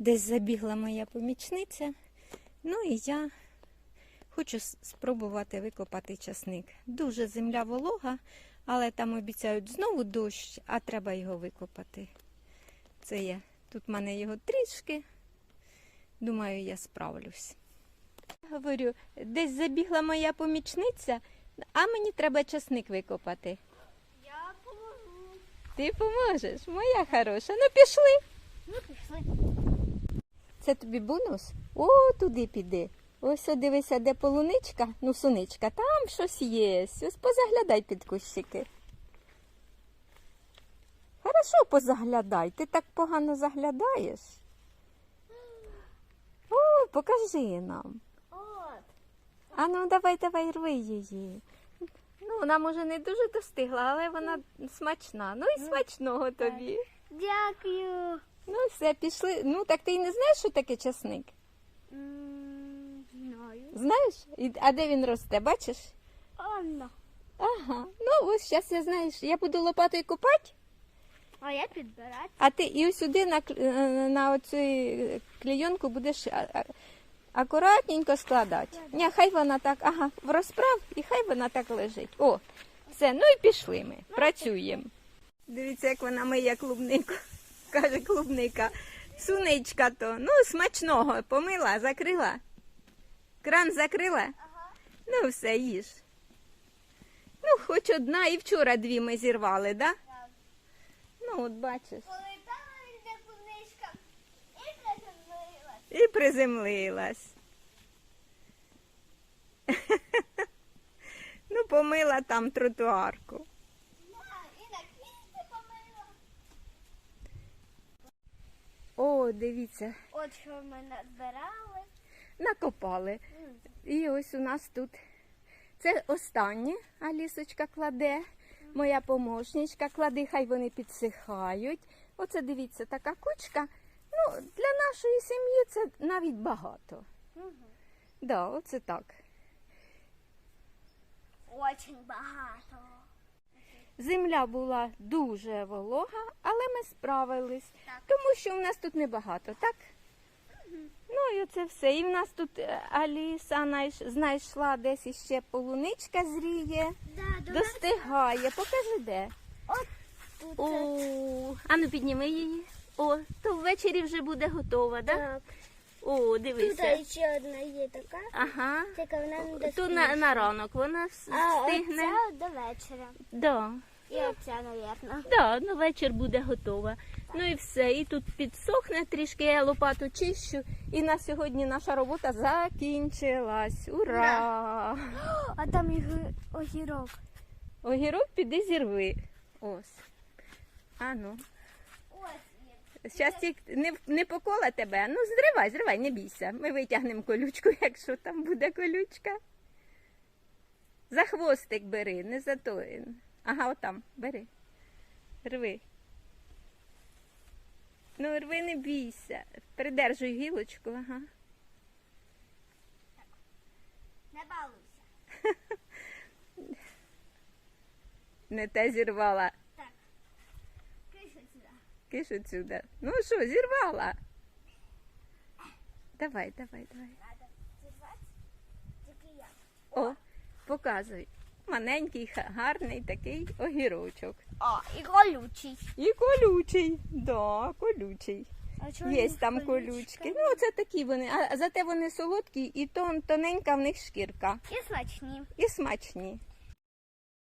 Десь забігла моя помічниця. Ну і я хочу спробувати викопати часник. Дуже земля волога, але там обіцяють знову дощ, а треба його викопати. Це я. Тут в мене його трішки. Думаю, я справлюсь. Говорю, десь забігла моя помічниця, а мені треба часник викопати. Я поможу. Ти поможеш, моя хороша. Ну пішли. Ну, пішли. Це тобі бонус? О, туди піди. Ось о, дивися, де полуничка, ну суничка, там щось є. Ось позаглядай під кущики. Хорошо позаглядай, ти так погано заглядаєш. О, покажи нам. А ну давай, давай, рви її. Ну, вона може не дуже достигла, але вона смачна. Ну і смачного тобі. Дякую. Ну, все, пішли. Ну, так ти й не знаєш, що таке часник? М, Знаю. Знаєш? І- А де він росте, бачиш? Анна. Ага. Ну ось зараз я знаєш, я буду лопатою копати, А я підбирати. а ти і ось сюди на, кл- е, на оцю е, клейонку будеш а- а- акуратненько складати. Ні, хай вона так, ага, в розправ і хай вона так лежить. О, все, ну і пішли ми, працюємо. Дивіться, як вона миє клубнику. Каже клубника. Суничка то. Ну, смачного, помила, закрила. Кран закрила? Ну, все, їж. Ну, хоч одна, і вчора дві ми зірвали, да? Ну, от бачиш. Полетала йде куничка і приземлилась. І приземлилась. Ну, помила там тротуарку. І на квіти помила. Дивіться, От що ми назбирали. накопали. І ось у нас тут. Це останнє Алісочка кладе. Моя помощничка кладе, хай вони підсихають. Оце дивіться, така кучка. Ну, для нашої сім'ї це навіть багато. Угу. Да, оце так. Очень багато. Земля була дуже волога, але ми справились, Так. тому що в нас тут небагато, так? Ну і оце все. І в нас тут е, Аліса знайш- знайшла десь іще полуничка зріє, Да, до достигає. Покажи де. От тут. О, а ну підніми її. О, то ввечері вже буде готова, так? Так. О, Тут ще одна є така. Ага. Тільки вона не Тут на, на ранок вона вс- А оця до вечора. Да. І оця, навірно. Да, на вечір буде готова. Ну і все. І тут підсохне трішки, я лопату чищу. І на сьогодні наша робота закінчилась. Ура! А там огірок. Огірок піди зірви. Ось. А ну. Зараз не, не покола тебе. Ну, зривай, зривай, не бійся. Ми витягнемо колючку, якщо там буде колючка. За хвостик бери, не за то. Ага, отам, бери. Рви. Ну, рви, не бійся. Придержуй гілочку, ага. Не балуйся. Не те зірвала. Киш отсюда. Ну що, зірвала? Давай, давай, давай. О, показуй. Маленький, гарний такий огірочок. О, і колючий. І колючий. Да, колючий. А Є там колючки. Ну, це такі вони. А зате вони солодкі і тон, тоненька в них шкірка. І смачні. І смачні.